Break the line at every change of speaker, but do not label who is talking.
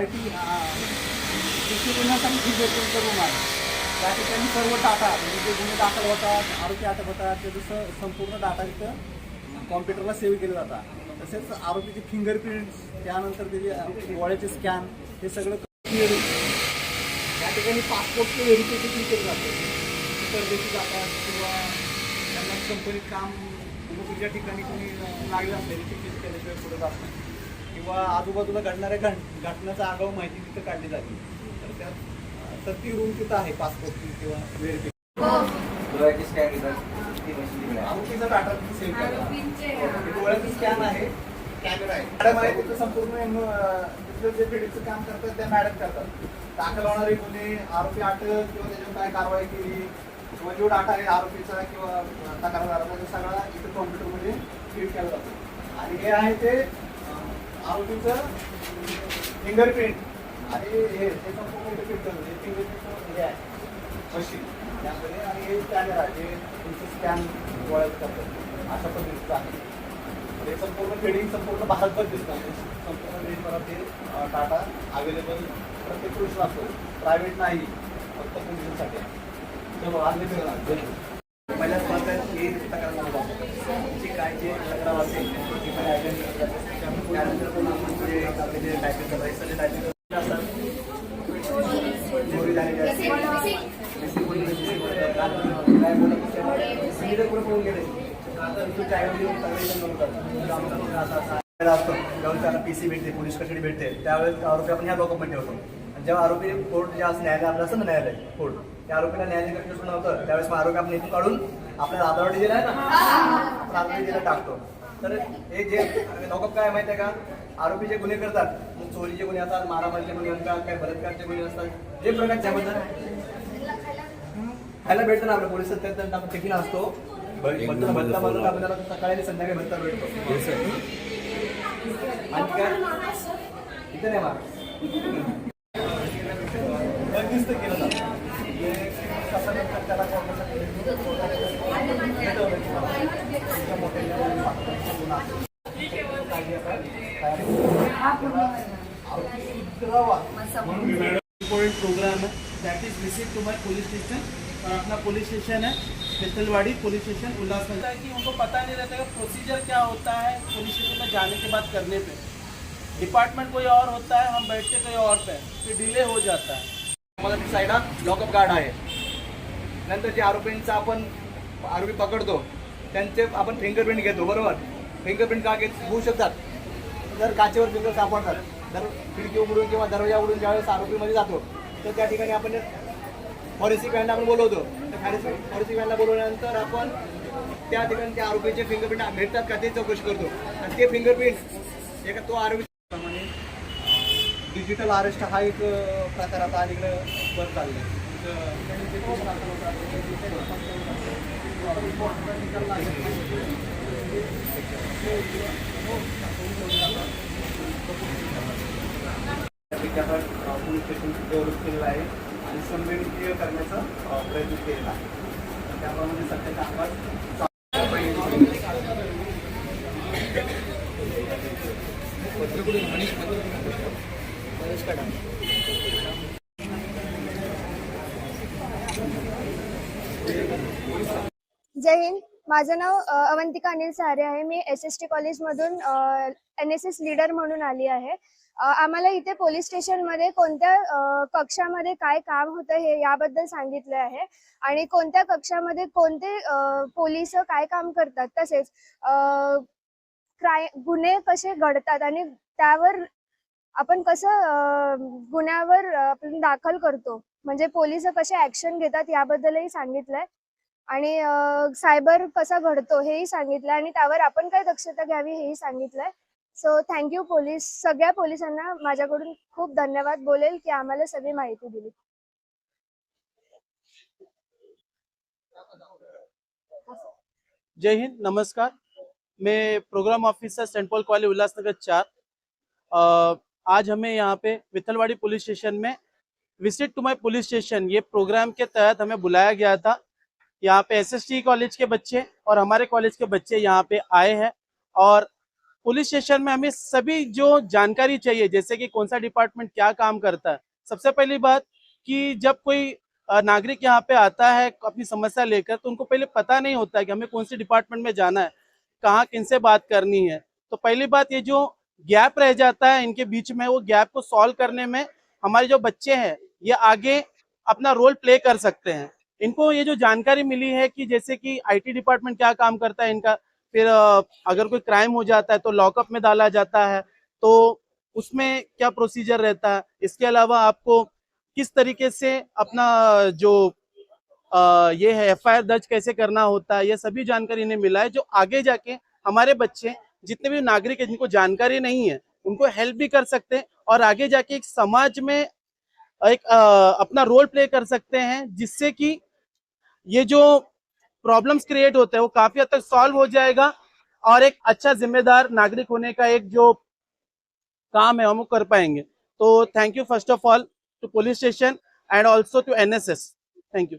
I T कृषी गुन्ह्यासाठी फिजिकलचा room आहे त्या ठिकाणी सर्व डाटा म्हणजे जे गुन्हे दाखल होतात आरोपी अटक होतात ते जसं संपूर्ण डाटा इथं कॉम्प्युटरला सेव्ह केले जातात. तसेच आरोपीचे फिंगरप्रिंट्स त्यानंतर त्याचे डोळ्याचे स्कॅन हे सगळं clear या ठिकाणी पासपोर्टचं व्हेरिफिकेशन केलं जातं. परदेशी जातात किंवा त्यांना कंपनीत काम नोकरीच्या ठिकाणी कोणी लागलं असले रिफिकेशन केल्याशिवाय पुढे जात नाही. किंवा आजूबाजूला घडणाऱ्या घट घटनाचा आगाऊ माहिती तिथं काढली जाते. तर त्यात तर ती रूम तिथं आहे पासपोर्टची किंवा व्हेरिफिकेशन. आरोपीचा डाटा सेव्ह केला डोळ्याचं स्कॅन आहे कॅमेरा आहे. मॅडम आहे. तिथं संपूर्ण तिथलं जे पीडितचं काम करतात त्या मॅडम करतात. दाखल होणारे गुन्हे आरोपी अटक किंवा त्याच्यावर काय कारवाई केली किंवा जो डाटा आहे आरोपीचा किंवा तक्रारदाराचा सगळा इथं कॉम्प्युटरमध्ये फीड केला जातो. आणि हे आहे ते आरोपीचं फिंगरप्रिंट आणि हे ते संपूर्ण फिट हे फिंगरप्रिंट हे आहे. मशीन त्यामध्ये आणि हे जे तुमचं स्कॅन डोळ्यात करतात. अशा पद्धतीचं आहे. ते संपूर्ण ट्रेडिंग संपूर्ण भारतभर दिसतात संपूर्ण देशभरात ते टाटा अवेलेबल प्रत्येक पुरुषला असतो प्रायव्हेट नाही. फक्त पोलिसांसाठी आहे. चलो पहिल्याच म्हणतात की तक्रार जी काय जे तक्रार असेल ती पण आयडेंटिफाय करतात त्यानंतर पण आपण जे आपले जे टायपिंग करतात हे सगळे टायपिंग असतात चोरी झालेली असते मिसिंग कोणी मिसिंग होतं, रात्री काय बोलत असेल, संगीत कुठे पळून गेले आता तुमच्या आईवडील येऊन सगळे जण बोलतात. आमचा मुलगा असा असा आहे. असतो जेव्हा त्याला पी सी भेटते पोलीस कस्टडी भेटते. त्यावेळेस आरोपी आपण ह्या लोकांमध्ये ठेवतो. आणि जेव्हा आरोपी कोर्ट जे असं न्यायालय आपलं असतं ना न्यायालय कोर्ट त्या आरोपीला न्यायालय कस्टडी नव्हतं त्यावेळेस मग आरोपी आपण इथून काढून आपल्या आधारवाडी दिला आहे ना? आपण आधारवाडी दिला टाकतो. तर हे जे लोक काय माहिती आहे का? आरोपी जे गुन्हे करतात. मग चोरीचे गुन्हे असतात मारामारीचे गुन्हे असतात काय बलात्कारचे गुन्हे असतात. जे प्रकार त्याबद्दल खायला भेटतं ना आपल्या पोलिसात त्यात आपण टिफिन असतो. भत्ता भत्ता आपण त्याला सकाळी आणि संध्याकाळी भत्ता भेटतो. आणि काय? इथं नाही मार बंदिस्त केलं जातं. त्याला
प्रोग्राम है। That is visit to my police station और अपना पुलिस स्टेशन है पिस्तलवाड़ी पुलिस स्टेशन उल्लासनगर। कि उनको पता नहीं रहता कि प्रोसीजर क्या होता है पुलिस स्टेशन में जाने के बाद करने पे। डिपार्टमेंट कोई और होता है हम बैठते कोई और पे फिर डिले हो जाता है।
मराठी साईडात लॉकअप गार्ड आहे नंतर जे आरोपींचा आपण आरोपी पकडतो त्यांचे आपण फिंगरप्रिंट घेतो बरोबर? फिंगरप्रिंट का घेत होऊ शकतात? जर काचेवर फिंगर सापडतात. दर खिडकी उघडून किंवा दरवाजा उघडून ज्यावेळेस आरोपीमध्ये जातो तर त्या ठिकाणी आपण फॉरेन्सिक व्हॅनला आपण बोलवतो. तर फॉरेन्सिक व्हॅनला बोलवल्यानंतर आपण त्या ठिकाणी त्या आरोपीचे फिंगरप्रिंट भेटतात का ते चौकशी करतो. आणि ते फिंगरप्रिंट एका तो आरोपी प्रमाणे डिजिटल अरेस्ट हा एक प्रकार आता अलीकडे बंद चाललाय तर त्यांनी कम्युनिकेशन डेव्हलप केलेलं आहे आणि संवेदनशीय करण्याचा प्रयत्न केलेला आहे त्याप्रमाणे सध्याचा आवाज
जय हिंद. माझं नाव अवंतिका अनिल सहारे आहे. मी एस एस टी कॉलेजमधून एन एस एस लीडर म्हणून आली आहे. आम्हाला इथे पोलीस स्टेशनमध्ये कोणत्या कक्षामध्ये काय काम होतं हे याबद्दल सांगितले आहे. आणि कोणत्या कक्षामध्ये कोणते पोलीस काय काम करतात तसेच क्राय गुन्हे कसे घडतात आणि त्यावर आपण कसं गुन्ह्यावर आपण दाखल करतो. म्हणजे पोलीस कसे ऍक्शन घेतात याबद्दलही सांगितलंय. आणि सायबर कसा घडतो हेही सांगितलं आणि त्यावर आपण काय दक्षता घ्यावी हेही सांगितलंय. सो थँक्यू पोलीस सगळ्या पोलिसांना माझ्याकडून खूप धन्यवाद. बोलेल की आम्हाला सगळी माहिती दिली.
जय हिंद. नमस्कार. मैं program officer Saint Paul college Ulhasnagar चार. आज हमें यहाँ पे विथलवाड़ी पुलिस स्टेशन में visit to my police station ये प्रोग्राम के तहत हमें बुलाया गया था. यहाँ पे एसएसटी कॉलेज के बच्चे और हमारे कॉलेज के बच्चे यहाँ पे आए हैं और पुलिस स्टेशन में हमें सभी जो जानकारी चाहिए, जैसे कि कौन सा डिपार्टमेंट क्या काम करता है। सबसे पहली बात कि जब कोई नागरिक यहाँ पे आता है अपनी समस्या लेकर तो उनको पहले पता नहीं होता है कि हमें कौन सी डिपार्टमेंट में जाना है, कहाँ किनसे बात करनी है। तो पहली बात ये जो गैप रह जाता है इनके बीच में, वो गैप को सॉल्व करने में हमारे जो बच्चे हैं, ये आगे अपना रोल प्ले कर सकते हैं। इनको ये जो जानकारी मिली है कि जैसे कि आईटी डिपार्टमेंट क्या काम करता है इनका फिर अगर कोई क्राइम हो जाता है तो लॉकअप में डाला जाता है तो उसमें क्या प्रोसीजर रहता है? इसके अलावा आपको किस तरीके से अपना जो अ, ये है एफ़ दर्ज कैसे करना होता है ये सभी जानकारी इन्हें मिला है जो आगे जाके हमारे बच्चे जितने भी नागरिक हैं जिनको जानकारी नहीं है उनको हेल्प भी कर सकते हैं और आगे जाके एक समाज में एक अ, अपना रोल प्ले कर सकते हैं जिससे कि ये जो प्रॉब्लम्स क्रिएट होते हैं, वो काफ़ी हद तक सॉल्व हो जाएगा। और एक अच्छा जिम्मेदार नागरिक होने का एक जो काम है, हम कर पाएँगे। तो thank you first of all to police station and also to NSS thank you